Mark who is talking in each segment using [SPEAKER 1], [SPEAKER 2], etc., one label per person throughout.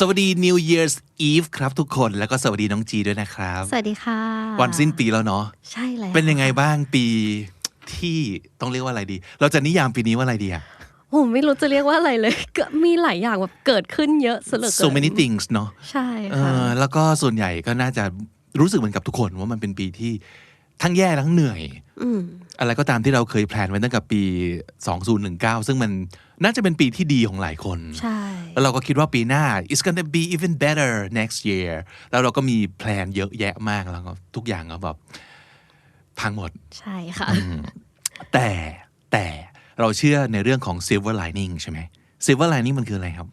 [SPEAKER 1] สวัสดี New Year's Eve ครับทุกคนแล้วก็สวัสดีน้องจีด้วยนะครับ
[SPEAKER 2] สวัสดีค่ะ
[SPEAKER 1] วันสิ้นปีแล้วเนาะ
[SPEAKER 2] ใช่แล้ว
[SPEAKER 1] เป็นยังไงบ้างปีที่ต้องเรียกว่าอะไรดี เราจะนิยามปีนี้ว่าอะไรดีอะ
[SPEAKER 2] ผมไม่รู้จะเรียกว่าอะไรเลยก็มีหลายอย่างแบบเกิดขึ้นเยอะเสยเหลือเกิน
[SPEAKER 1] so many things เนาะ
[SPEAKER 2] ใช่
[SPEAKER 1] เอ
[SPEAKER 2] ค่ะ
[SPEAKER 1] อแล้วก็ส่วนใหญ่ก็น่าจะรู้สึกเหมือนกับทุกคนว่ามันเป็นปีที่ ทั้งแย่ทั้งเหนื่อย
[SPEAKER 2] ม
[SPEAKER 1] อะไรก็ตามที่เราเคยแพลนไว้ตั้งแต่ปี 2019 ซึ่งมันน่าจะเป็นปีที่ดีของหลายคน
[SPEAKER 2] ใช่
[SPEAKER 1] แล้วเราก็คิดว่าปีหน้า it's gonna be even better next year แล้วเราก็มีแพลนเยอะแยะมากแล้วก็ทุกอย่างก็แบบพังหมด
[SPEAKER 2] ใช่ค่ะ
[SPEAKER 1] แต่แต่เราเชื่อในเรื่องของ silver lining ใช่ไหม silver lining มันคืออะไรครับ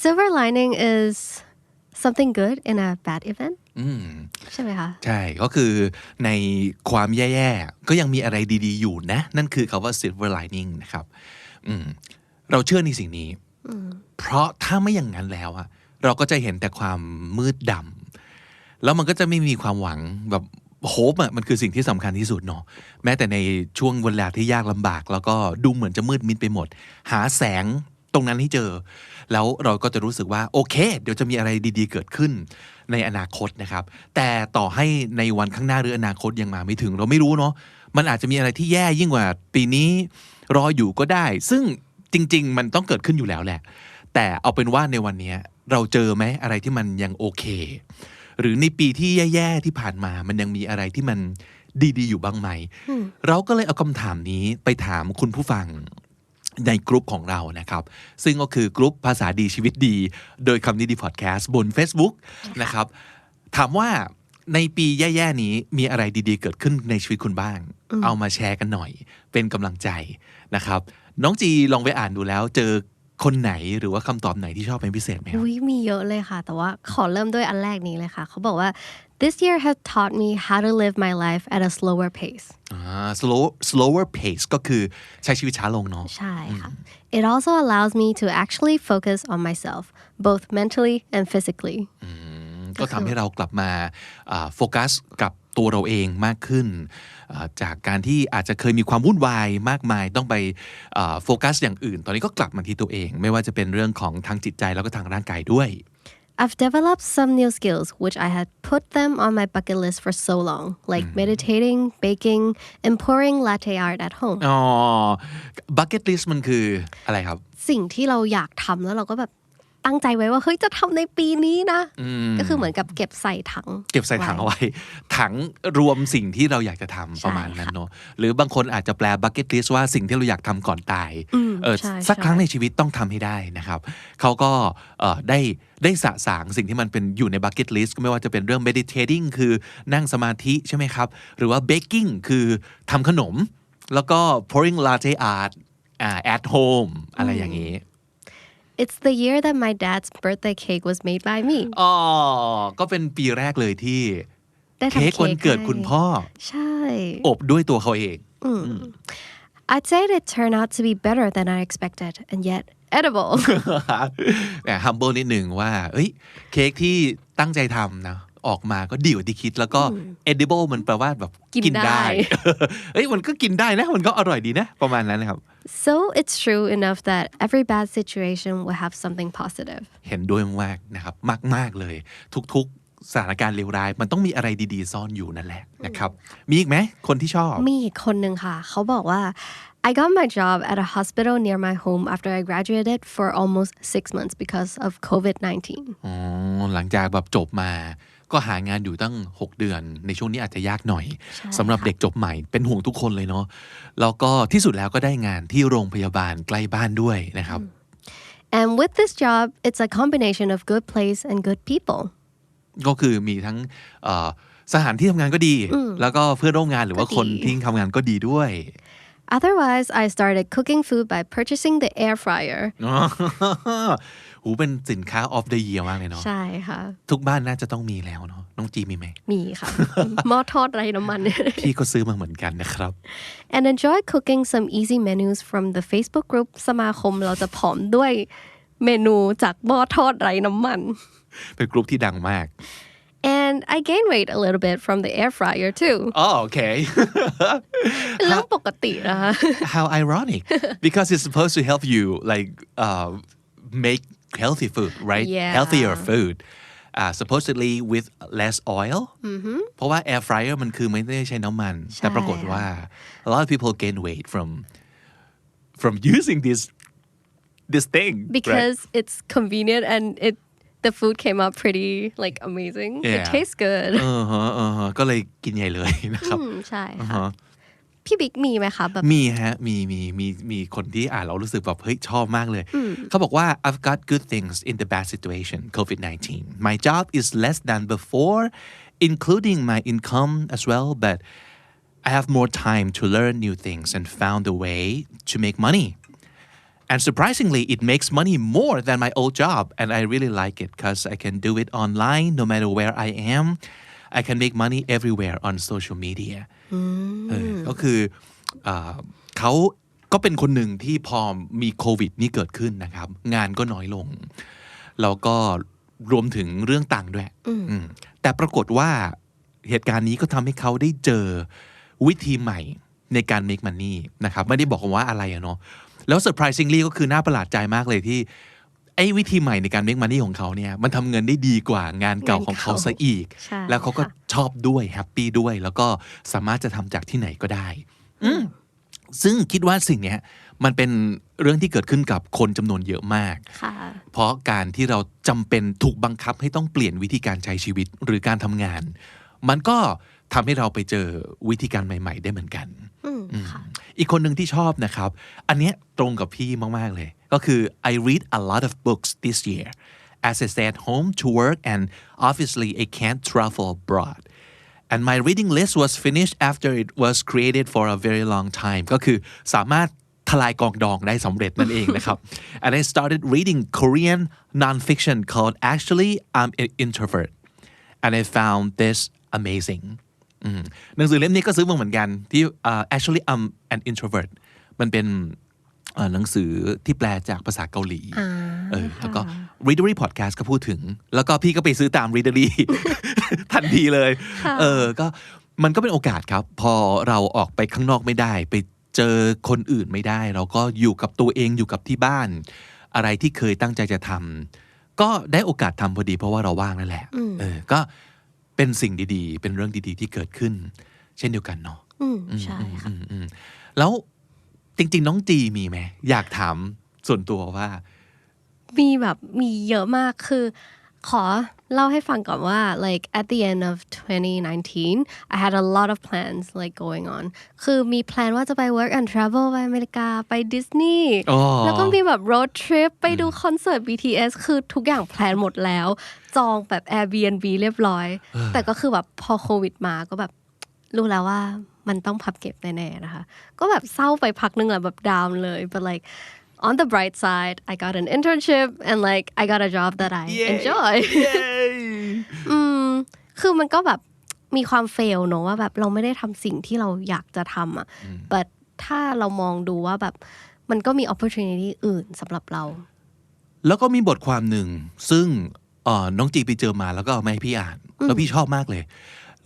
[SPEAKER 2] silver lining is something good in a bad event
[SPEAKER 1] อืม
[SPEAKER 2] ใช่ไหมคะ
[SPEAKER 1] ใช่ก็คือในความแย่ๆ ก็ยังมีอะไรดีๆ อยู่นะ นั่นคือคาว่า silver lining นะครับอืมเราเชื่อในสิ่งนี้ เพราะถ้าไม่อย่างนั้นแล้วอะเราก็จะเห็นแต่ความมืดดำแล้วมันก็จะไม่มีความหวังแบบโฮปอะมันคือสิ่งที่สำคัญที่สุดเนาะแม้แต่ในช่วงเวลาที่ยากลำบาก แล้วก็ดูเหมือนจะมืดมิดไปหมด หาแสงตรงนั้นให้เจอ แล้วเราก็จะรู้สึกว่าโอเค เดี๋ยวจะมีอะไรดี ๆ เกิดขึ้น ในอนาคตนะครับ แต่ต่อให้ในวันข้างหน้าหรืออนาคตยังมาไม่ถึง เราไม่รู้เนาะมันอาจจะมีอะไรที่แย่ยิ่งกว่าปีนี้รออยู่ก็ได้ ซึ่งจริง ๆ มันต้องเกิดขึ้นอยู่แล้วแหละ แต่เอาเป็นว่าในวันเนี้ยเราเจอไหมอะไรที่มันยังโอเค หรือในปีที่แย่ๆที่ผ่านมา มันยังมีอะไรที่มันดีๆ อยู่บ้างไหม เราก็เลยเอาคำถามนี้ไปถามคุณผู้ฟัง ในกลุ่มของเรานะครับ ซึ่งก็คือกลุ่มภาษาดีชีวิตดี โดยคำนี้ดีพอดแคสต์บน Facebook นะครับ ถามว่าในปีแย่ๆนี้มีอะไรดีๆ เกิดขึ้นในชีวิตคุณบ้าง เอามาแชร์กันหน่อย เป็นกำลังใจนะครับ น้องจีลองไปอ่านดูแล้ว เจอ คนไหนหรือว่าคำตอบไหนที่ชอบเป็นพิเศษไหมครับ
[SPEAKER 2] อุ้ยมีเยอะเลยค่ะ แต่ว่าขอเริ่มด้วยอันแรกนี้เลยค่ะ เขาบอกว่า this year has taught me how to live my life at a slower pace
[SPEAKER 1] อ่า slow slower pace ก็คือใช้ชีวิตช้าลงเนาะ
[SPEAKER 2] ใช่ค่ะ it also allows me to actually focus on myself both mentally and physically
[SPEAKER 1] ก็ทำให้เรากลับมาอ่าโฟกัสกับ ตัวเราเองมากขึ้นอ่าจากการที่อาจจะเคยมีความวุ่นวายมากมายต้องไปอ่าโฟกัสอย่างอื่น ตอนนี้ก็กลับมาที่ตัวเอง ไม่ว่าจะเป็นเรื่องของทางจิตใจแล้วก็ทางร่างกายด้วย
[SPEAKER 2] I've developed some new skills which I had put them on my bucket list for so long, like meditating, baking, and pouring latte art at home.
[SPEAKER 1] อ๋อ bucket list มันคืออะไรครับ
[SPEAKER 2] สิ่งที่เราอยากทำแล้วเราก็แบบ ตั้งใจไว้ว่าเฮ้ยจะทำในปีนี้นะ ก็คือเหมือนกับเก็บใส่ถัง
[SPEAKER 1] เก็บใส่ถังเอาไว้ ถังรวมสิ่งที่เราอยากจะทำประมาณนั้นเนอะหรือบางคนอาจจะแปล bucket list ว่าสิ่งที่เราอยากทำก่อนตายเออ
[SPEAKER 2] ใช่
[SPEAKER 1] สัก
[SPEAKER 2] ใช่
[SPEAKER 1] ครั้งในชีวิตต้องทำให้ได้นะครับเขาก็เอ่อได้ได้สะสางสิ่งที่มันเป็นอยู่ใน bucket list ก็ไม่ว่าจะเป็นเรื่อง meditating คือนั่งสมาธิใช่ไหมครับ หรือว่า baking คือทำขนม แล้วก็ pouring latte art อ่า at home อะไรอย่างนี้
[SPEAKER 2] It's the year that my dad's birthday cake was made by me
[SPEAKER 1] อ๋อ ก็เป็นปีแรกเลยที่
[SPEAKER 2] ได้ทำ
[SPEAKER 1] เค้กวันเกิด
[SPEAKER 2] ให้
[SPEAKER 1] คุณพ่อ
[SPEAKER 2] ใช่
[SPEAKER 1] อบด้วยตัวเขาเอง
[SPEAKER 2] I'd say it turned out to be better than I expected and yet edible
[SPEAKER 1] แหม humble นิดหนึ่งว่า เอ้ย เค้กที่ตั้งใจทำนะ ออกมาก็ดีกว่าที่คิด แล้วก็ edible มันแปลว่าแบบ
[SPEAKER 2] กินได้
[SPEAKER 1] เอ้ยมันก็กินได้นะมันก็อร่อยดีนะประมาณนั้นนะครับ
[SPEAKER 2] so it's true enough that every bad situation will have something positive
[SPEAKER 1] เห็นด้วยมากนะครับมาก ๆเลย ทุก ๆสถานการณ์เลวร้ายมันต้องมีอะไรดีๆ ซ่อนอยู่นั่นแหละนะครับ มีอีกไหมคนที่ชอบ
[SPEAKER 2] มีอีกคนหนึ่งค่ะ เขาบอกว่า I got my job at a hospital near my home after I graduated for almost six months because of COVID-19.
[SPEAKER 1] อ๋อหลังจากแบบจบมา ก็หางานอยู่ตั้ง 6 เดือน ในช่วงนี้อาจจะยากหน่อย
[SPEAKER 2] ใช่
[SPEAKER 1] สำหรับ
[SPEAKER 2] ค่ะ
[SPEAKER 1] เด็กจบใหม่เป็นห่วงทุกคนเลยเนาะแล้วก็ที่สุดแล้วก็ได้งานที่โรงพยาบาลใกล้บ้านด้วยนะครับ
[SPEAKER 2] And with this job, it's a combination of good place and good people.
[SPEAKER 1] ก็คือมีทั้งเอ่อสถานที่ทำงานก็ดี แล้วก็เพื่อนร่วมงานหรือว่า
[SPEAKER 2] ก็ดี
[SPEAKER 1] คนที่ทำงานก็ดีด้วย
[SPEAKER 2] Otherwise, I started cooking food by purchasing the air fryer.
[SPEAKER 1] หูเป็นสินค้า of the year มากเลยเนาะ
[SPEAKER 2] ใช่ค่ะ
[SPEAKER 1] ทุกบ้านน่าจะต้องมีแล้วเนาะน้องจีมีไหม
[SPEAKER 2] มีค่ะหม้อทอดไร้น้ำมัน
[SPEAKER 1] พี่ก็ซื้อมาเหมือนกันนะครับ
[SPEAKER 2] and enjoy cooking some easy menus from the Facebook group สมาคมเราจะผอมด้วยเมนูจากหม้อทอดไร้น้ำมัน
[SPEAKER 1] เป็นกลุ่มที่ดังมาก
[SPEAKER 2] and I gained weight a little bit from the air fryer too
[SPEAKER 1] อ๋อโอเค
[SPEAKER 2] เป็นเรื่องปกตินะคะ
[SPEAKER 1] how ironic because it's supposed to help you like uh, make healthy food right
[SPEAKER 2] Yeah.
[SPEAKER 1] healthier food uh, supposedly with less oil เพราะว่า air fryer มันคือไม่ได้ใช้น้ำมัน แต่ปรากฏว่า a lot of people gain weight from from using this this thing right?
[SPEAKER 2] because it's convenient and it the food came out pretty like amazing it
[SPEAKER 1] Yeah.
[SPEAKER 2] tastes good
[SPEAKER 1] เออฮะเออฮะก็เลยกินใหญ่เลยนะครับ
[SPEAKER 2] อืมใช่ค่ะ พี่บิ๊กมีไหมคะแบบ
[SPEAKER 1] มีฮะมีมีมีมีคนที่อ่านเรารู้สึกแบบเฮ้ยชอบมากเลย เขาบอกว่า I've got good things in the bad situation COVID-19 my job is less than before including my income as well but I have more time to learn new things and found a way to make money and surprisingly, it makes money more than my old job. And I really like it because I can do it online no matter where I am. I can make money everywhere on social media. เออก็คือเออเขาก็เป็นคนหนึ่งที่พอมีโควิดนี่เกิดขึ้นนะครับ งานก็น้อยลง แล้วก็รวมถึงเรื่องตังค์ด้วยอืมแต่ปรากฏว่าเหตุการณ์นี้ก็ทำให้เขาได้เจอวิธีใหม่ในการ make money นะครับ ไม่ได้บอกว่าอะไรอะเนาะแล้ว surprisingly ก็คือน่าประหลาดใจมากเลยที่ ไอ้วิธีใหม่ในการ make money ของเขาเนี่ยมันทำเงินได้ดีกว่างานเก่าของเขาซะอีก
[SPEAKER 2] ใช่
[SPEAKER 1] แล้วเขาก็
[SPEAKER 2] ค่ะ
[SPEAKER 1] ชอบด้วยแฮปปี้ด้วย แล้วก็สามารถจะทำจากที่ไหนก็ได้ อืมซึ่งคิดว่าสิ่งเนี้ยมันเป็นเรื่องที่เกิดขึ้นกับคนจำนวนเยอะมาก
[SPEAKER 2] ค่ะ
[SPEAKER 1] เพราะการที่เราจำเป็นถูกบังคับให้ต้องเปลี่ยนวิธีการใช้ชีวิตหรือการทำงาน มันก็ทำให้เราไปเจอวิธีการใหม่ ๆ ได้เหมือนกัน
[SPEAKER 2] อืมค่ะ
[SPEAKER 1] อีกคนหนึ่งที่ชอบนะครับ อันเนี้ยตรงกับพี่มาก ๆ เลย ก็คือ I read a lot of books this year as I stay at home to work and obviously I can't travel abroad and my reading list was finished after it was created for a very long time ก็คือสามารถทลายกองดองได้สำเร็จนั่นเองนะครับ and I started reading Korean nonfiction called Actually I'm an Introvert and I found this amazing อืมหนังสือเล่มนี้ก็ซื้อมาเหมือนกันที่อ่า actually I'm an introvert มันเป็นเอ่อ หนังสือที่แปลจากภาษาเกาหลีเออแล้วก็ readery podcast ก็พูดถึง แล้วก็พี่ก็ไปซื้อตาม readery ทันทีเลย เออ ก็มันก็เป็นโอกาสครับ พอเราออกไปข้างนอกไม่ได้ ไปเจอคนอื่นไม่ได้ เราก็อยู่กับตัวเองอยู่กับที่บ้าน อะไรที่เคยตั้งใจจะทำก็ได้โอกาสทำพอดีเพราะว่าเราว่างนั่นแหละ เออ ก็เป็นสิ่งดีๆ เป็นเรื่องดีๆ ที่เกิดขึ้น เช่นเดียวกันเนาะ
[SPEAKER 2] อืมใช่ค่ะ
[SPEAKER 1] อืมอืมแล้ว จริง ๆ น้องจีมีไหมอยากถามส่วนตัวว่า
[SPEAKER 2] มีแบบมีเยอะมากคือ ขอเล่าให้ฟังก่อนว่า like at the end of 2019 I had a lot of plans like going on คือมีแพลนว่าจะไป work and travel ไปอเมริกาไปดิสนีย์
[SPEAKER 1] อ๋อ
[SPEAKER 2] แล้วก็มีแบบ road trip ไปดูคอนเสิร์ต BTS คือทุกอย่างแพลนหมดแล้ว จองแบบ Airbnb เรียบร้อย แต่ก็คือแบบพอโควิดมาก็แบบ รู้แล้วว่ามันต้องพับเก็บแน่ๆนะคะ ก็แบบเศร้าไปพักหนึงแหละแบบดาวน์เลย but like on the bright side I got an internship and like I got a job that I enjoy อืมคือมันก็แบบมีความเฟลเนอะว่าแบบเราไม่ได้ทำสิ่งที่เราอยากจะทำอะ but ถ้าเรามองดูว่าแบบมันก็มี opportunity อื่นสำหรับเรา
[SPEAKER 1] แล้วก็มีบทความหนึ่งซึ่งเอ่อน้องจีไปเจอมาแล้วก็เอามาให้พี่อ่าน แล้วพี่ชอบมากเลย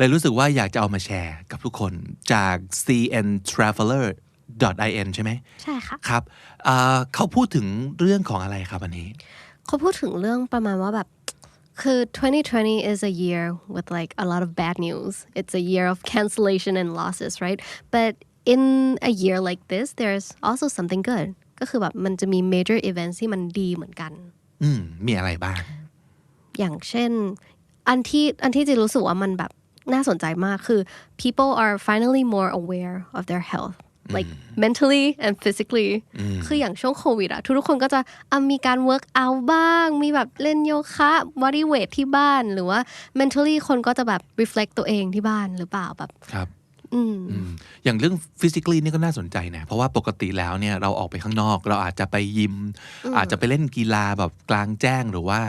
[SPEAKER 1] เลยรู้สึกว่าอยากจะเอามาแชร์กับทุกคนจาก cntraveler.in ใช่ไหม
[SPEAKER 2] ใช่ค่ะ
[SPEAKER 1] ครับอ่าเขาพูดถึงเรื่องของอะไรครับอันนี้
[SPEAKER 2] เขาพูดถึงเรื่องประมาณว่าแบบคือ 2020 is a year with like a lot of bad news it's a year of cancellation and losses right but in a year like this there's also something good ก็คือแบบมันจะมี major events ที่มันดีเหมือนกัน
[SPEAKER 1] อืมมีอะไรบ้าง
[SPEAKER 2] อย่างเช่น อันที่อันที่จะรู้สึกว่ามันแบบ น่าสนใจมากคือ people are finally more aware of their health like mentally and physically คืออย่างช่วงโควิดอะทุกๆคนก็จะอะมีการ work out บ้าง มีแบบเล่นโยคะ body weight ที่บ้าน หรือว่า mentally คนก็จะแบบ reflect ตัวเองที่บ้านหรือเปล่าแบบ
[SPEAKER 1] ครับ
[SPEAKER 2] อืม
[SPEAKER 1] อืมอย่างเรื่อง physically นี่ก็น่าสนใจนะ เพราะว่าปกติแล้วเนี่ยเราออกไปข้างนอก เราอาจจะไปยิม อาจจะไปเล่นกีฬาแบบกลางแจ้งหรือว่า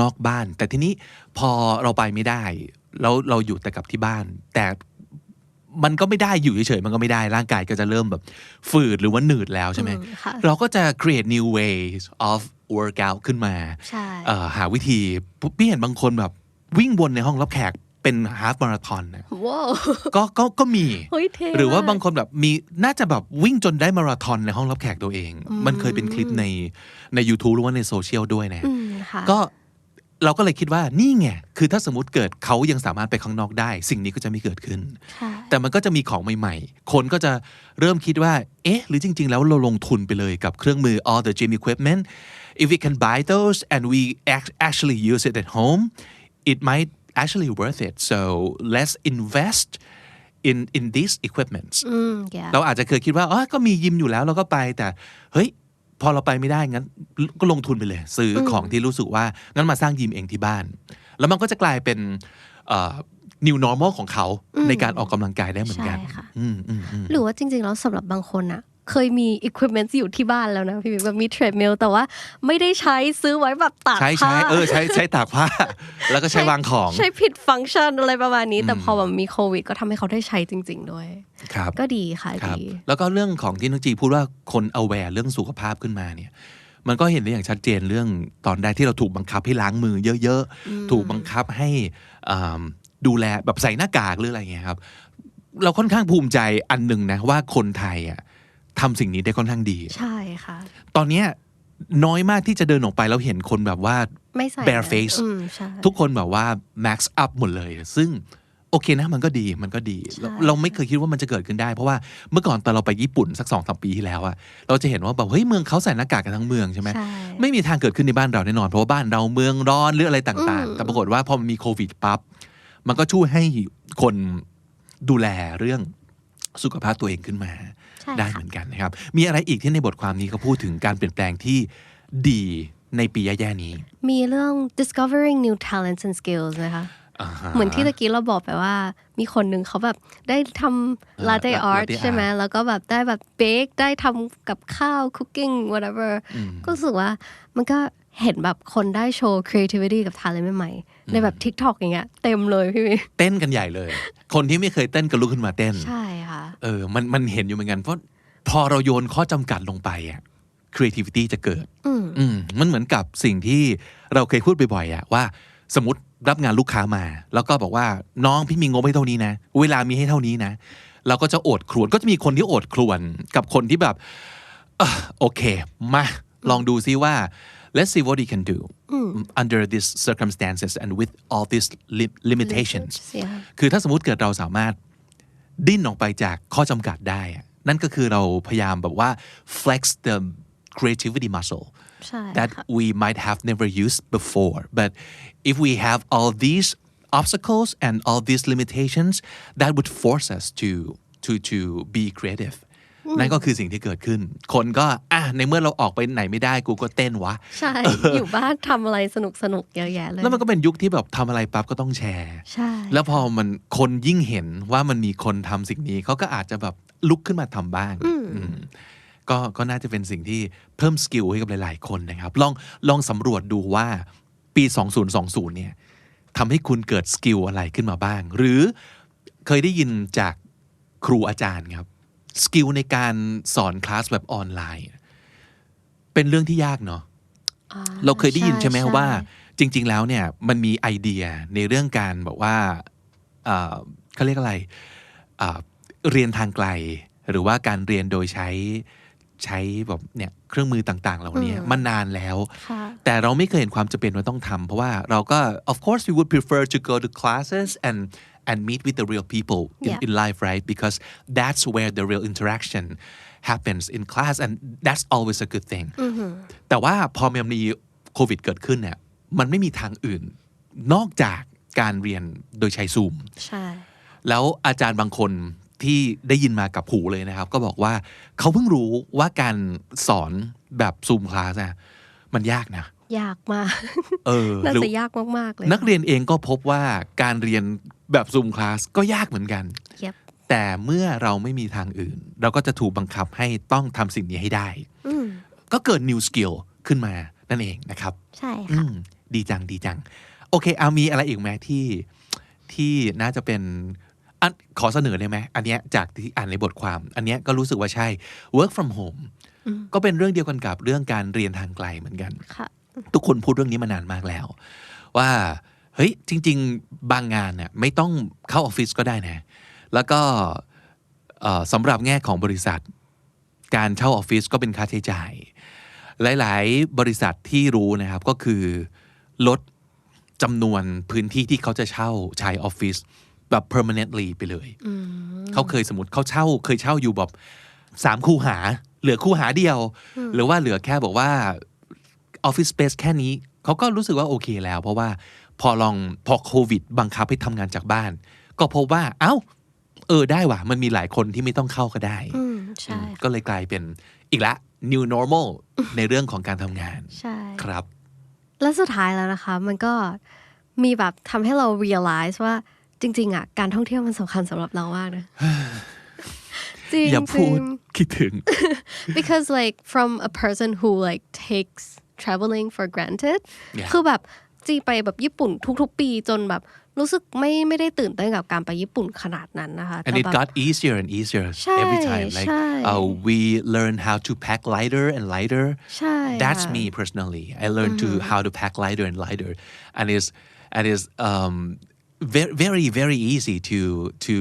[SPEAKER 1] นอกบ้าน แต่ทีนี้พอเราไปไม่ได้ แล้วเราอยู่แต่กับที่บ้าน แต่มันก็ไม่ได้อยู่เฉยๆมันก็ไม่ได้ร่างกายก็จะเริ่มแบบฝืดหรือว่าหนืดแล้วใช่ไหม
[SPEAKER 2] อืมค่ะ
[SPEAKER 1] เราก็จะ create new ways of workout ขึ้นมา
[SPEAKER 2] ใช่
[SPEAKER 1] เอ่อหาวิธีพี่เห็นบางคนแบบวิ่งวนในห้องรับแขกเป็นฮาฟมาราธอนนะ
[SPEAKER 2] ว้าว
[SPEAKER 1] ก็ก็ก็มี
[SPEAKER 2] เฮ้ยเท่
[SPEAKER 1] หรือว่าม
[SPEAKER 2] ก
[SPEAKER 1] บางคนแบบมีน่าจะแบบวิ่งจนได้มาราธอนในห้องรับแขกตัวเอง มันเคยเป็นคลิปในใน YouTube หรือว่าในโซเชียลด้วยนะ
[SPEAKER 2] อืมค่ะ
[SPEAKER 1] ก็ เราก็เลยคิดว่านี่ไงคือถ้าสมมติเกิดเขายังสามารถไปข้างนอกได้ สิ่งนี้ก็จะไม่เกิดขึ้น
[SPEAKER 2] ใช่
[SPEAKER 1] แต่มันก็จะมีของใหม่ๆ คนก็จะเริ่มคิดว่า เอ๊ะ หรือจริง ๆ แล้วเราลงทุนไปเลยกับเครื่องมือ all the gym equipment if we can buy those and we act- actually use it at home it might actually worth it so let's invest in in these equipments
[SPEAKER 2] อืมแก
[SPEAKER 1] เราอาจจะเคยคิดว่าอ๋อก็มียิมอยู่แล้วเราก็ไปแต่เฮ้ย พอเราไปไม่ได้งั้นก็ลงทุนไปเลย ซื้ออของที่รู้สึกว่างั้นมาสร้างยิมเองที่บ้าน แล้วมันก็จะกลายเป็นเอ่อ new normal ของเขาในการออกกำลังกายได้เหมือนกัน
[SPEAKER 2] ใช่ค่ะ
[SPEAKER 1] อืมอืมอืม
[SPEAKER 2] หรือว่าจริงๆแล้วสำหรับบางคนอะ เคยมี equipment อยู่ที่บ้านแล้วนะพี่บิ๊กแบบมีเทรดมิลแต่ว่าไม่ได้ใช้ซื้อไว้แบบตาก
[SPEAKER 1] ใช้
[SPEAKER 2] ผ้า
[SPEAKER 1] ใช้เออใช้ใช้ตากผ้า แล้วก็ใช้วางของ
[SPEAKER 2] ใช้ผิดฟังก์ชันอะไรประมาณนี้ แต่พอแบบมีโควิด ก็ทำให้เขาได้ใช้จริง ๆ ด้วย
[SPEAKER 1] ครับ
[SPEAKER 2] ก็ดีค่ะ
[SPEAKER 1] ครับ
[SPEAKER 2] ดี
[SPEAKER 1] แล้วก็เรื่องของที่น้องจีพูดว่าคน aware เรื่องสุขภาพขึ้นมาเนี่ยมันก็เห็นได้อย่างชัดเจนเรื่องตอนแรกที่เราถูกบังคับให้ล้างมือเยอะๆ ถูกบังคับให้อ่าดูแลแบบใส่หน้ากากหรืออะไรเงี้ยครับ เราค่อนข้างภูมิใจอันหนึ่งนะว่าคนไทยอะ ทำสิ่งนี้ได้ค่อนข้างดี
[SPEAKER 2] ใช่ค่ะ
[SPEAKER 1] ตอนเนี้ยน้อยมากที่จะเดินออกไปแล้วเห็นคนแบบว่า
[SPEAKER 2] ไม่ใส่
[SPEAKER 1] bare face
[SPEAKER 2] อืมใช่
[SPEAKER 1] ทุกคนแบบว่า max up หมดเลย ซึ่งโอเคนะมันก็ดีมันก็ดีเราเราไม่เคยคิดว่ามันจะเกิดขึ้นได้ เพราะว่าเมื่อก่อนตอนเราไปญี่ปุ่นสักสองสามปีที่แล้วอะเราจะเห็นว่าแบบเฮ้ยเมืองเขาใส่หน้ากากกันทั้งเมืองใช่ไหม
[SPEAKER 2] ใช่
[SPEAKER 1] ไม่มีทางเกิดขึ้นในบ้านเราแน่นอน เพราะว่าบ้านเราเมืองร้อนหรืออะไรต่าง
[SPEAKER 2] อืม
[SPEAKER 1] ๆแต่ปรากฏว่าพอมันมีโควิดปั๊บมันก็ช่วยให้คนดูแลเรื่องสุขภาพตัวเองขึ้นมา
[SPEAKER 2] ใช่
[SPEAKER 1] ได้
[SPEAKER 2] ค่ะ
[SPEAKER 1] เหมือนกันนะครับ มีอะไรอีกที่ในบทความนี้เขาพูดถึงการเปลี่ยนแปลงที่ดีในปีแย่ๆนี้
[SPEAKER 2] มีเรื่อง discovering new talents and skills นะคะา
[SPEAKER 1] ฮะ
[SPEAKER 2] เหมือนที่ตะกี้เราบอกไปว่า มีคนหนึ่งเขาแบบได้ทำ latte
[SPEAKER 1] la-
[SPEAKER 2] art
[SPEAKER 1] latte
[SPEAKER 2] ใช่ไหม
[SPEAKER 1] art
[SPEAKER 2] แล้วก็แบบได้แบบ bake ได้ทำกับข้าว cooking whatever ก็รู้สึกว่ามันก็เห็นแบบคนได้โชว์ creativity กับ talent ใหม่ๆในแบบ TikTok อย่างเงี้ยเต็มเลยพี่วิ
[SPEAKER 1] เต้นกันใหญ่เลย คนที่ไม่เคยเต้นก็ลุกขึ้นมาเต้น
[SPEAKER 2] ใช่ค่ะ
[SPEAKER 1] เออมันมันเห็นอยู่เหมือนกันเพราะพอเราโยนข้อจำกัดลงไปอะ creativity จะเกิด
[SPEAKER 2] อืม
[SPEAKER 1] อืมมันเหมือนกับสิ่งที่เราเคยพูดบ่อยๆอะว่า สมมติรับงานลูกค้ามา แล้วก็บอกว่าน้องพี่มีงบให้เท่านี้นะ เวลามีให้เท่านี้นะเราก็จะโอดครวญก็จะมีคนที่โอดครวญกับคนที่แบบเอ่อโอเค มา ลองดูซิว่า let's see what you can do under these circumstances and with all these lim- limitations
[SPEAKER 2] Yeah
[SPEAKER 1] คือถ้าสมมติเกิดเราสามารถ ดิ้นออกไปจากข้อจำกัดได้อะนั่นก็คือเราพยายามแบบว่า flex the creativity muscle
[SPEAKER 2] ใช่
[SPEAKER 1] that
[SPEAKER 2] ค่ะ
[SPEAKER 1] we might have never used before but if we have all these obstacles and all these limitations that would force us to to to be creative นั่นก็คือสิ่งที่เกิดขึ้น คนก็อะในเมื่อเราออกไปไหนไม่ได้กูก็เต้นวะ
[SPEAKER 2] ใช่ อยู่บ้านทำอะไรสนุกสนุกๆเยอะแยะเลย
[SPEAKER 1] แล้วมันก็เป็นยุคที่แบบทำอะไรปั๊บก็ต้องแชร์
[SPEAKER 2] ใช่
[SPEAKER 1] แล้วพอมันคนยิ่งเห็นว่ามันมีคนทำสิ่งนี้เขาก็อาจจะแบบลุกขึ้นมาทำบ้างอืมก็ก็น่าจะเป็นสิ่งที่เพิ่มสกิลให้กับหลาย ๆ คนนะครับ ลองลองสำรวจดูว่าปี 2020 เนี่ยทำให้คุณเกิดสกิลอะไรขึ้นมาบ้าง หรือเคยได้ยินจากครูอาจารย์ครับ สกิลในการสอนคลาสแบบออนไลน์ เป็นเรื่องที่ยากเนาะ
[SPEAKER 2] อ่
[SPEAKER 1] เราเคยได้ยินใช่ไหม
[SPEAKER 2] ใช่
[SPEAKER 1] ว่า จริง ๆ แล้วเนี่ยมันมีไอเดียในเรื่องการบอกว่าเอ่อเขาเรียกอะไรอ่าเรียนทางไกล หรือว่าการเรียนโดยใช้ใช้แบบเนี่ยเครื่องมือต่างๆ เหล่านี้มานานแล้ว
[SPEAKER 2] ค่ะ
[SPEAKER 1] แต่เราไม่เคยเห็นความจำเป็นว่าต้องทำเพราะว่าเราก็ of course we would prefer to go to classes and and meet with the real people in,
[SPEAKER 2] Yeah.
[SPEAKER 1] in life right because that's where the real interaction happens in class and that's always a good thing แต่ว่าพอมันมีโควิดเกิดขึ้นเนี่ยมันไม่มีทางอื่น นอกจากการเรียนโดยใช้ซูม
[SPEAKER 2] ใช่
[SPEAKER 1] แล้วอาจารย์บางคนที่ได้ยินมากับหูเลยนะครับ ก็บอกว่าเขาเพิ่งรู้ว่าการสอนแบบซูมคลาสอะมันยากนะ
[SPEAKER 2] ยากมาก
[SPEAKER 1] เออ
[SPEAKER 2] น่า
[SPEAKER 1] หรือ
[SPEAKER 2] จะยากมากๆเลย
[SPEAKER 1] นักเรียนเองก็พบว่าการเรียนแบบซูมคลาสก็ยากเหมือนกัน
[SPEAKER 2] เย็บ
[SPEAKER 1] แต่เมื่อเราไม่มีทางอื่น เราก็จะถูกบังคับให้ต้องทำสิ่งนี้ให้ได้
[SPEAKER 2] อืม
[SPEAKER 1] ก็เกิด new skill ขึ้นมานั่นเองนะครับ
[SPEAKER 2] ใช่
[SPEAKER 1] อื
[SPEAKER 2] ค่ะ
[SPEAKER 1] มดีจังดีจัง โอเค เอามีอะไรอีกไหมที่ที่น่าจะเป็นอันขอเสนอได้ไหมอันเนี้ยจากที่อ่านในบทความ อันเนี้ยก็รู้สึกว่าใช่ work from home
[SPEAKER 2] อืม
[SPEAKER 1] ก็เป็นเรื่องเดียวกันกับเรื่องการเรียนทางไกลเหมือนกัน
[SPEAKER 2] ค่ะ
[SPEAKER 1] ทุกคนพูดเรื่องนี้มานานมากแล้ว ว่าเฮ้ยจริง ๆ บางงานเนี่ยไม่ต้องเข้าออฟฟิศก็ได้นะ แล้วก็เอ่อสำหรับแง่ของบริษัท การเช่าออฟฟิศก็เป็นค่าใช้จ่าย หลาย ๆ บริษัทที่รู้นะครับก็คือลดจำนวนพื้นที่ที่เขาจะเช่าใช้ออฟฟิศแบบ permanently ไปเลย
[SPEAKER 2] อืม
[SPEAKER 1] เขาเคยสมมติเขาเช่า เคยเช่าอยู่แบบสามคูหา เหลือคูหาเดียว หรือว่าเหลือแค่บอกว่า ออฟฟิศสเปซแค่นี้เขาก็รู้สึกว่าโอเคแล้ว เพราะว่าพอลองพอโควิด บังคับให้ทำงานจากบ้าน ก็พบว่าเอ้า เออได้ว่ะ มันมีหลายคนที่ไม่ต้องเข้าก็ได้
[SPEAKER 2] อืมใช่
[SPEAKER 1] อืมก็เลยกลายเป็นอีกละ new normal ในเรื่องของการทำงาน
[SPEAKER 2] ใช่
[SPEAKER 1] ครับ
[SPEAKER 2] และสุดท้ายแล้วนะคะ มันก็มีแบบทำให้เรา realize ว่าจริง ๆอะการท่องเที่ยวมันสำคัญสำหรับเรามากนะจริง
[SPEAKER 1] อย่าพูด
[SPEAKER 2] จริง
[SPEAKER 1] คิดถึง
[SPEAKER 2] because like from a person who like takes traveling for granted
[SPEAKER 1] Yeah.
[SPEAKER 2] คือแบบจีไปแบบญี่ปุ่นทุกๆ ปีจนแบบรู้สึกไม่ไม่ได้ตื่นเต้นกับการไปญี่ปุ่นขนาดนั้นนะคะ
[SPEAKER 1] and
[SPEAKER 2] แต่
[SPEAKER 1] it
[SPEAKER 2] แบบ
[SPEAKER 1] got easier and easier
[SPEAKER 2] ใช่
[SPEAKER 1] every time like
[SPEAKER 2] ใช่
[SPEAKER 1] uh, we learn how to pack lighter and lighter
[SPEAKER 2] ใช่
[SPEAKER 1] That's
[SPEAKER 2] ค่ะ
[SPEAKER 1] me personally. I learned to how to pack lighter and lighter, and it's and it's um very very very easy to to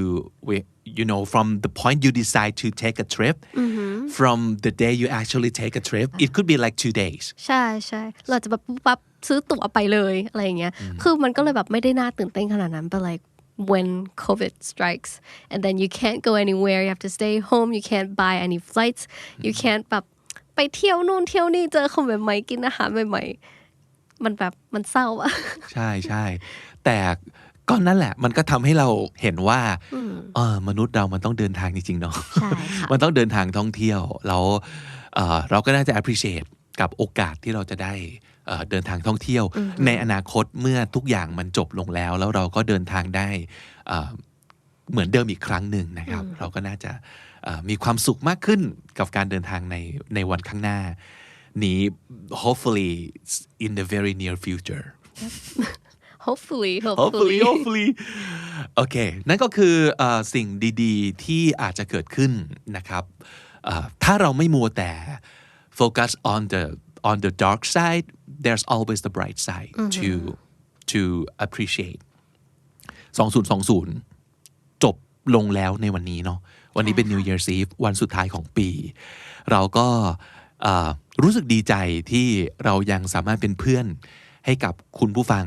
[SPEAKER 1] we- you know from the point you decide to take a trip from the day you actually take a trip. It could be like two days.
[SPEAKER 2] ใช่ใช่เราจะแบบปุ๊บปั๊บซื้อตั๋วไปเลยอะไรอย่างเงี้ย คือมันก็เลยแบบไม่ได้น่าตื่นเต้นขนาดนั้น but like when COVID strikes and then you can't go anywhere you have to stay home you can't buy any flights you can't แบบไปเที่ยวนู่นเที่ยวนี่เจอคนใหม่ๆกินอาหารใหม่ๆมันแบบมันเศร้าอะ
[SPEAKER 1] ใช่ใช่แต่ ก็นั่นแหละ มันก็ทำให้เราเห็นว่าเออมนุษย์เรามันต้องเดินทางจริงๆเนาะ
[SPEAKER 2] ใช่ค่ะ
[SPEAKER 1] มันต้องเดินทางท่องเที่ยวแล้วเอ่อเราก็น่าจะ appreciate กับโอกาสที่เราจะได้เอ่อเดินทางท่องเที่ยว ในอนาคตเมื่อทุกอย่างมันจบลงแล้ว แล้วเราก็เดินทางได้เอ่อเหมือนเดิมอีกครั้งหนึ่งนะครับ เราก็น่าจะเอ่อมีความสุขมากขึ้นกับการเดินทางในในวันข้างหน้านี้ hopefully in the very near future
[SPEAKER 2] hopefully
[SPEAKER 1] hopefully hopefully โอเค นั่นก็คือเออสิ่งดีๆ ที่อาจจะเกิดขึ้นนะครับเอ่อถ้าเราไม่มัวแต่ focus on the on the dark side there's always the bright side to to appreciate 2020 จบลงแล้วในวันนี้เนาะ วันนี้เป็น New Year's Eve วันสุดท้ายของปี เราก็เอ่อรู้สึกดีใจที่เรายังสามารถเป็นเพื่อนให้กับคุณผู้ฟัง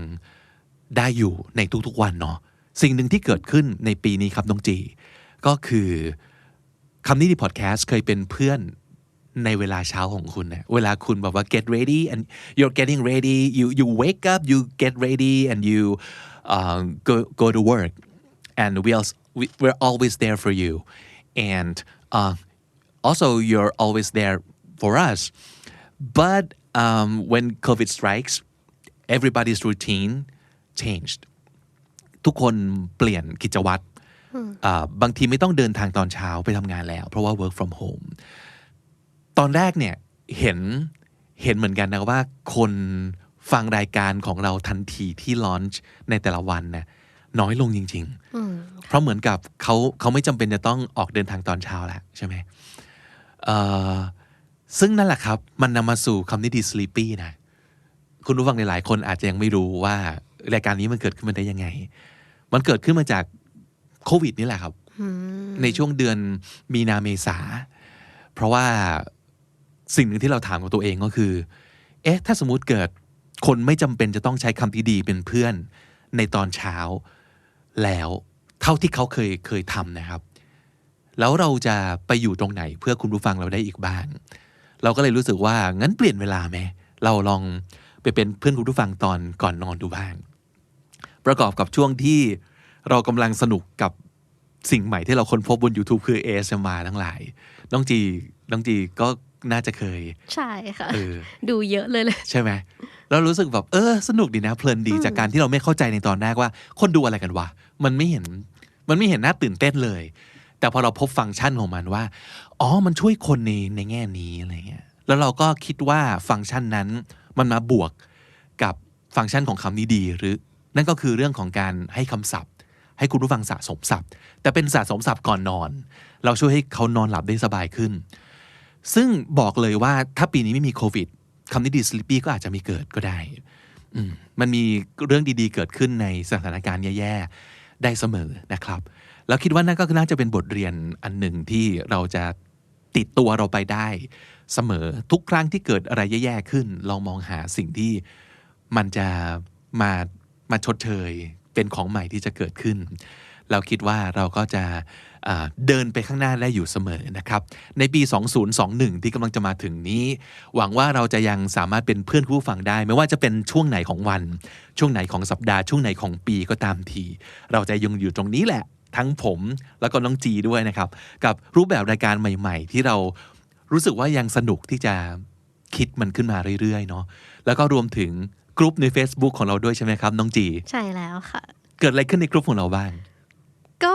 [SPEAKER 1] ได้อยู่ในทุกๆวันเนาะสิ่งหนึ่งที่เกิดขึ้นในปีนี้ครับน้องจี ก็คือคำนี้ดีพอดแคสต์เคยเป็นเพื่อนในเวลาเช้าของคุณเนะเวลาคุณแบบว่า get ready and you're getting ready you you wake up you get ready and you um, go go to work and we also, we, we're always there for you and uh, also you're always there for us but um, when covid strikes everybody's routine changed ทุกคนเปลี่ยนกิจวัตรอ่าบางทีไม่ต้องเดินทางตอนเช้าไปทำงานแล้ว เพราะว่า work from home ตอนแรกเนี่ยเห็นเห็นเหมือนกันนะว่าคนฟังรายการของเราทันทีที่ลอนช์ในแต่ละวันเนี่ยน้อยลงจริง ๆ เพราะเหมือนกับเขาเขาไม่จำเป็นจะต้องออกเดินทางตอนเช้าแล้วใช่ไหมเอ่อซึ่งนั่นแหละครับ มันนำมาสู่คำนิดี sleepy นะ คุณผู้ฟังหลายๆ คนอาจจะยังไม่รู้ว่า รายการนี้มันเกิดขึ้นมาได้ยังไง มันเกิดขึ้นมาจากโควิดนี่แหละครับ ในช่วงเดือนมีนาเมษา เพราะว่าสิ่งหนึ่งที่เราถามกับตัวเองก็คือ เอ๊ะ ถ้าสมมุติเกิดคนไม่จำเป็นจะต้องใช้คำที่ดีเป็นเพื่อนในตอนเช้าแล้วเท่าที่เขาเคยเคยทำนะครับ แล้วเราจะไปอยู่ตรงไหนเพื่อคุณผู้ฟังเราได้อีกบ้าง เราก็เลยรู้สึกว่างั้นเปลี่ยนเวลาไหมเราลองไป เป็นเพื่อนคุณผู้ฟังตอนก่อนนอนดูบ้าง ประกอบกับช่วงที่เรากำลังสนุกกับสิ่งใหม่ที่เราค้นพบบน YouTube คือ ASMR ทั้งหลาย น้องจีน้องจีก็น่าจะเคย
[SPEAKER 2] ใช่ค่ะ
[SPEAKER 1] เออ
[SPEAKER 2] ดูเยอะเลยเลย
[SPEAKER 1] ใช่ไหมเรารู้สึกแบบเออสนุกดีนะเพลินดีจากการที่เราไม่เข้าใจในตอนแรกว่า คนดูอะไรกันวะ มันไม่เห็นมันไม่เห็นน่าตื่นเต้นเลย แต่พอเราพบฟังก์ชันของมันว่า อ๋อมันช่วยคนในในแง่นี้อะไรเงี้ยแล้วเราก็คิดว่าฟังก์ชันนั้น มันมาบวกกับฟังก์ชันของคำนี้ดีหรือ นั่นก็คือเรื่องของการให้คำศัพท์ ให้คุณผู้ฟังสะสมศัพท์ แต่เป็นสะสมศัพท์ก่อนนอน เราช่วยให้เขานอนหลับได้สบายขึ้น ซึ่งบอกเลยว่าถ้าปีนี้ไม่มีโควิดคำนี้ดี sleepy ก็อาจจะมีเกิดก็ได้มมันมีเรื่องดีๆ เกิดขึ้นในสถานการณ์แย่ๆ ได้เสมอนะครับ แล้วคิดว่านั่นก็น่าจะเป็นบทเรียนอันหนึ่งที่เราจะติดตัวเราไปได้ เสมอทุกครั้งที่เกิดอะไรแย่ๆขึ้นลองมองหาสิ่งที่มันจะมามาชดเชยเป็นของใหม่ที่จะเกิดขึ้น เราคิดว่าเราก็จะเดินไปข้างหน้าได้อยู่เสมอนะครับ ในปี 2021 ที่กำลังจะมาถึงนี้ หวังว่าเราจะยังสามารถเป็นเพื่อนผู้ฟังได้ ไม่ว่าจะเป็นช่วงไหนของวัน ช่วงไหนของสัปดาห์ ช่วงไหนของปีก็ตามที เราจะยังอยู่ตรงนี้แหละ ทั้งผมแล้วก็น้องจีด้วยนะครับ กับรูปแบบรายการใหม่ ๆ ที่เรา รู้สึกว่ายังสนุกที่จะคิดมันขึ้นมาเรื่อยๆเนาะแล้วก็รวมถึงกลุ่มใน Facebook ของเราด้วยใช่ไหมครับ น้องจี
[SPEAKER 2] ใช่แล้วค่ะ
[SPEAKER 1] เกิดอะไรขึ้นในกลุ่มของเราบ้าง
[SPEAKER 2] ก็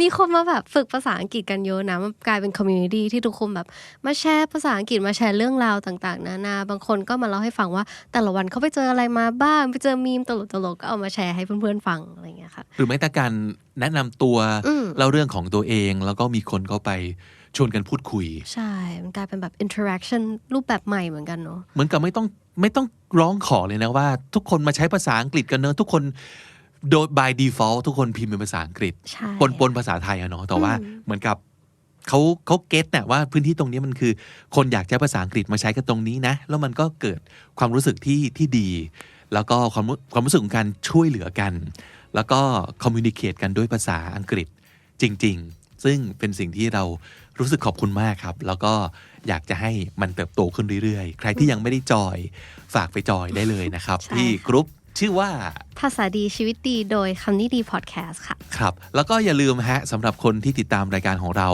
[SPEAKER 2] มีคนมาแบบฝึกภาษาอังกฤษกันเยอะนะมันกลายเป็นคอมมูนิตี้ที่ทุกคนแบบ มาแชร์ภาษาอังกฤษมาแชร์เรื่องราวต่าง ๆ นานาบางคนก็มาเล่าให้ฟังว่า แต่ละวันเขาไปเจออะไรมาบ้างไปเจอมีมตลกๆก็เอามาแชร์ให้เพื่อนๆฟังอะไรอย่างเงี้ยค่ะ
[SPEAKER 1] หรือแม้แต่การแนะนำตัว
[SPEAKER 2] อืม
[SPEAKER 1] เล่าเรื่องของตัวเองแล้วก็มีคนเข้าไป ชวนกันพูดคุย
[SPEAKER 2] ใช่ มันกลายเป็นแบบ interaction รูปแบบใหม่เหมือนกันเนาะ
[SPEAKER 1] เหมือนกับไม่ต้องไม่ต้องร้องขอเลยนะว่า ทุกคนมาใช้ภาษาอังกฤษกันเนอะทุกคนโดย by default ทุกคนพิมพ์เป็นภาษาอังกฤษ
[SPEAKER 2] ใช่
[SPEAKER 1] ปนปนภาษาไทยอะเนาะแต่ว่า
[SPEAKER 2] อืม
[SPEAKER 1] เหมือนกับเขาเขาเก็ตน่ะว่าพื้นที่ตรงนี้มันคือ คนอยากใช้ภาษาอังกฤษมาใช้กันตรงนี้นะ แล้วมันก็เกิดความรู้สึกที่ที่ดี แล้วก็ความรู้ความรู้สึกของการช่วยเหลือกัน แล้วก็คอมมิ n นิเค e กันด้วยภาษาอังกฤษจริง ๆ ซึ่งเป็นสิ่งที่เรา รู้สึกขอบคุณมากครับ แล้วก็อยากจะให้มันเติบโตขึ้นเรื่อยๆ ใครที่ยังไม่ได้จอยฝากไปจอยได้เลยนะครับ
[SPEAKER 2] ใช่
[SPEAKER 1] ที่
[SPEAKER 2] ค่ะ
[SPEAKER 1] กรุ๊ปชื่อว่า
[SPEAKER 2] ภาษาดีชีวิตดีโดยคำนี้ดีพอดแคสต์ค่ะ
[SPEAKER 1] ครับ แล้วก็อย่าลืมฮะสำหรับคนที่ติดตามรายการของเรา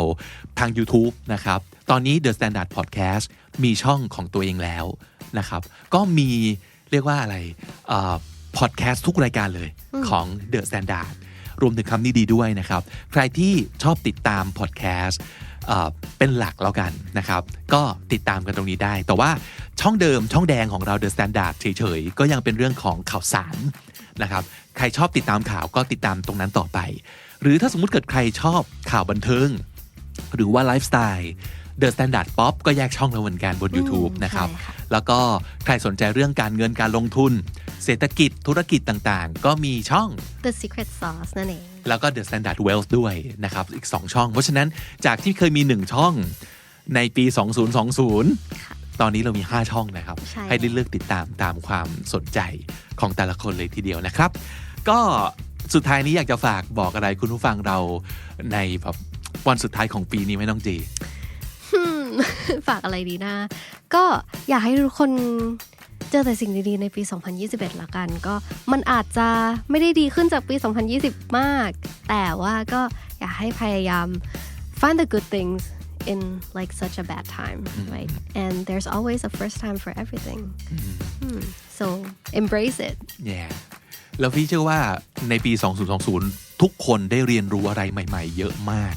[SPEAKER 1] ทาง YouTube นะครับ ตอนนี้ The Standard Podcast มีช่องของตัวเองแล้วนะครับ ก็มีเรียกว่าอะไรพอดแคสต์ทุกรายการเลยของ The Standard รวมถึงคำนี้ดีด้วยนะครับ ใครที่ชอบติดตามพอดแคสต์ เป็นหลักแล้วกันนะครับ ก็ติดตามกันตรงนี้ได้ แต่ว่าช่องเดิมช่องแดงของเรา The Standard เฉยๆ ก็ยังเป็นเรื่องของข่าวสารนะครับ ใครชอบติดตามข่าวก็ติดตามตรงนั้นต่อไป หรือถ้าสมมุติเกิดใครชอบข่าวบันเทิง หรือว่าไลฟ์สไตล์ The Standard Pop ก็แยกช่องแล้วเหมือนกันบน YouTube
[SPEAKER 2] อืม
[SPEAKER 1] นะครับ
[SPEAKER 2] ใช่ค่ะ
[SPEAKER 1] แล้วก็ใครสนใจเรื่องการเงินการลงทุน เศรษฐกิจธุรกิจต่างๆ ก็มีช่อง
[SPEAKER 2] The Secret Sauce นั่นเอง
[SPEAKER 1] แล้วก็ The Standard Wealth ด้วยนะครับ อีก 2 ช่อง เพราะฉะนั้นจากที่เคยมี 1 ช่องในปี 2020 ตอนนี้เรามี 5 ช่องนะครับ
[SPEAKER 2] ใช่
[SPEAKER 1] ให้ได้เลือกติดตามตามความสนใจของแต่ละคนเลยทีเดียวนะครับ ก็สุดท้ายนี้อยากจะฝากบอกอะไรคุณผู้ฟังเราในแบบวันสุดท้ายของปีนี้ไหมน้องจี
[SPEAKER 2] ฝากอะไรดีนะ ก็อยากให้ทุกคน เจอแต่สิ่งดีๆในปี 2021 ละกัน ก็มันอาจจะไม่ได้ดีขึ้นจากปี 2020 มาก แต่ว่าก็อยากให้พยายาม find the good things in like such a bad time right and there's always a first time for everything Hmm. so embrace it
[SPEAKER 1] แย่แล้วพี่เชื่อว่าในปี 2020 ทุกคนได้เรียนรู้อะไรใหม่ ๆ เยอะมาก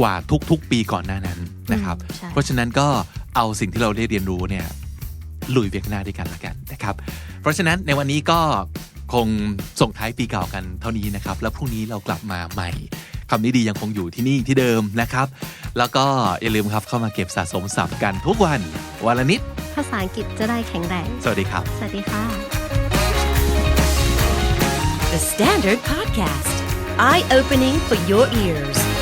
[SPEAKER 1] กว่าทุกๆ ปีก่อนหน้านั้นนะครับ
[SPEAKER 2] อืมใช่
[SPEAKER 1] เพราะฉะนั้นก็เอาสิ่งที่เราได้เรียนรู้เนี่ย ลุยเวียกหน้าด้วยกันละกันนะครับ เพราะฉะนั้นในวันนี้ก็คงส่งท้ายปีเก่ากันเท่านี้นะครับ แล้วพรุ่งนี้เรากลับมาใหม่คำนี้ดียังคงอยู่ที่นี่ที่เดิมนะครับ แล้วก็อย่าลืมครับเข้ามาเก็บสะสมศัพท์กันทุกวันวันละนิด
[SPEAKER 2] ภาษาอังกฤษจะได้แข็งแรง
[SPEAKER 1] สวัสดีครับ
[SPEAKER 2] สวัสดีค่ะ
[SPEAKER 3] The Standard Podcast, eye opening for your ears.